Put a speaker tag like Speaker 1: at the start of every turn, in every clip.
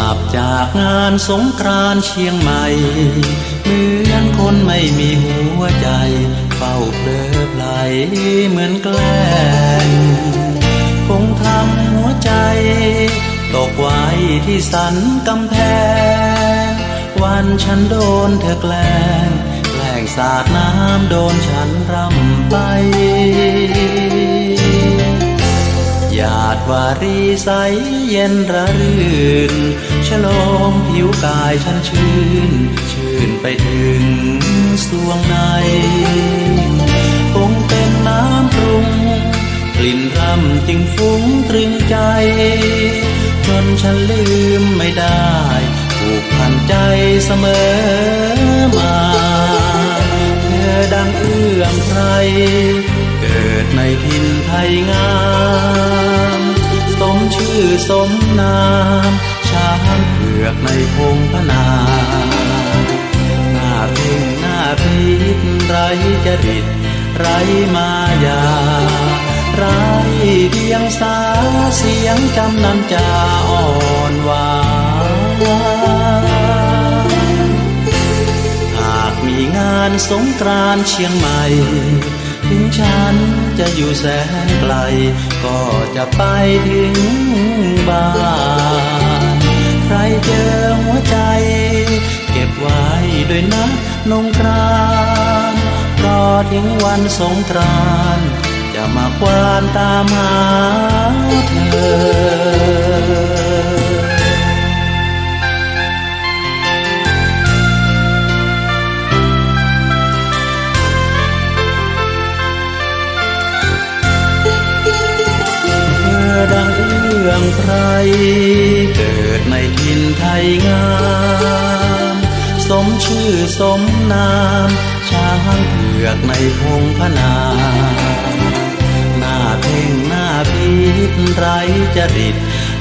Speaker 1: ลับจากงานสงกรานเชียงใหม่เหมือนคนไม่มีหัวใจเฝ้าเพลอไหลเหมือนแกล้งคงทำหัวใจ ตกไว้ที่สันกำแพง วันฉันโดนเธอแกล้งแกล้งสาดน้ำโดนฉันรำไป หยาดวารีใสเย็นระรื่นฉโลมผิวกายฉันชื่น ชื่นไปถึงสวงในคงเป็นน้ำปรุง กลิ่นรำจึงฟุ้งตรึงใจจนฉันลืมไม่ได้ผูกพันใจเสมอมา เธอดังเอื้อมใครเกิดในทินไทยงาม ชื่อสมนามช้างเผือกในพงพนาหน้าเพ่งหน้าพิษไรจริตไรมายาไรเดียงสาเสียงจำนำจาอ่อนหวานหากมีงานสงกรานต์เชียงใหม่ ถึงฉันจะอยู่แสนไกล ก็จะไปถึงบ้านใครเจอหัวใจ เก็บไว้ด้วยนะนงกรานรอถึงวันสงกรานจะมาควานตามหาเธอ อื้องไพรเกิดในทินไทยงาม สมชื่อสมนามช้างเผือกในพงพนาหน้าเพ่งหน้าพิษไรจริต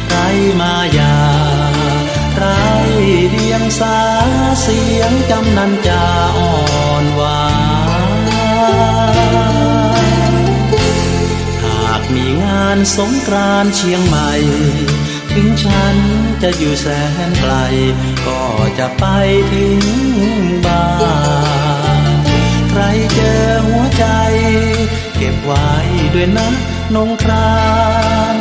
Speaker 1: ไรมายาไรเดียงสาเสียงจำนันจาอ่อ สงกรานเชียงใหม่ ถึงฉันจะอยู่แสนไกล ก็จะไปถึงบ้านใครเจอหัวใจ เก็บไว้ด้วยนะนงคราน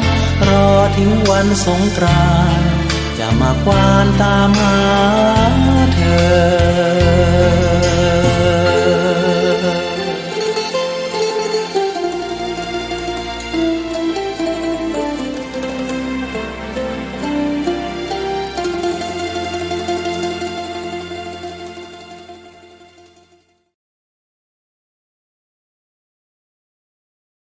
Speaker 1: รอถึงวันสงกรานจะมาควานตามหาเธอ